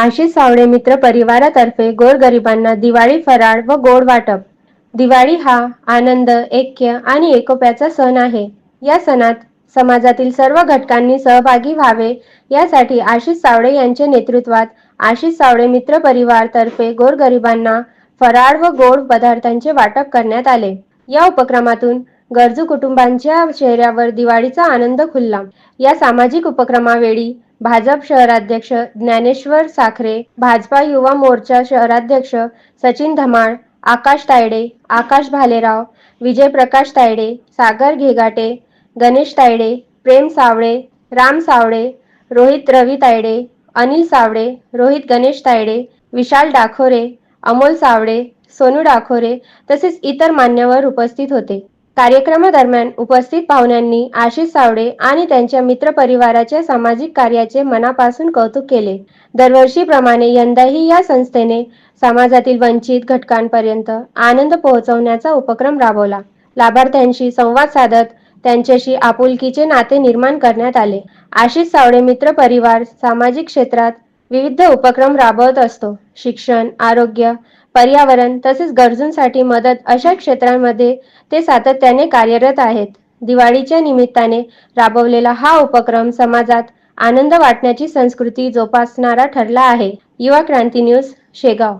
आशिष सावळे मित्र परिवारातर्फे गोरगरिबांना दिवाळी फराळ व गोड वाटप. दिवाळी हा आनंद ऐक्य आणि एकोप्याचा सण आहे. या सणात समाजातील सर्व घटकांनी सहभागी व्हावे यासाठी आशिष सावळे यांच्या नेतृत्वात आशिष सावळे मित्र परिवार तर्फे गोरगरिबांना फराळ व गोड पदार्थांचे वाटप करण्यात आले. या उपक्रमातून गरजू कुटुंबांच्या चेहऱ्यावर दिवाळीचा आनंद खुलला. या सामाजिक उपक्रमावेळी भाजप शहराध्यक्ष ज्ञानेश्वर साखरे भाजपा युवा मोर्चा शहराध्यक्ष सचिन धमाळ आकाश तायडे आकाश भालेराव विजय प्रकाश तायडे सागर घेगाटे गणेश तायडे प्रेम सावळे राम सावळे रोहित रवी तायडे अनिल सावळे रोहित गणेश तायडे विशाल डाखोरे अमोल सावळे सोनू डाखोरे तसेच इतर मान्यवर उपस्थित होते. कार्यक्रमादरम्यान उपस्थित पाहुण्यांनी आशिष सावळे आणि त्यांच्या मित्रपरिवाराच्या सामाजिक कार्याचे मनापासून कौतुक केले. दरवर्षीप्रमाणे यंदाही या संस्थेने समाजातील वंचित घटकांपर्यंत आनंद पोहोचवण्याचा उपक्रम राबवला. लाभार्थ्यांशी संवाद साधत त्यांच्याशी आपुलकीचे नाते निर्माण करण्यात आले. आशिष सावडे मित्र परिवार सामाजिक क्षेत्रात विविध उपक्रम राबवत असतो. शिक्षण आरोग्य पर्यावरण तसेच गरजूंसाठी मदत अशा क्षेत्रांमध्ये ते सातत्याने कार्यरत आहेत. दिवाळीच्या निमित्ताने राबवलेला हा उपक्रम समाजात आनंद वाटण्याची संस्कृती जोपासणारा ठरला आहे. युवा क्रांती न्यूज शेगाव.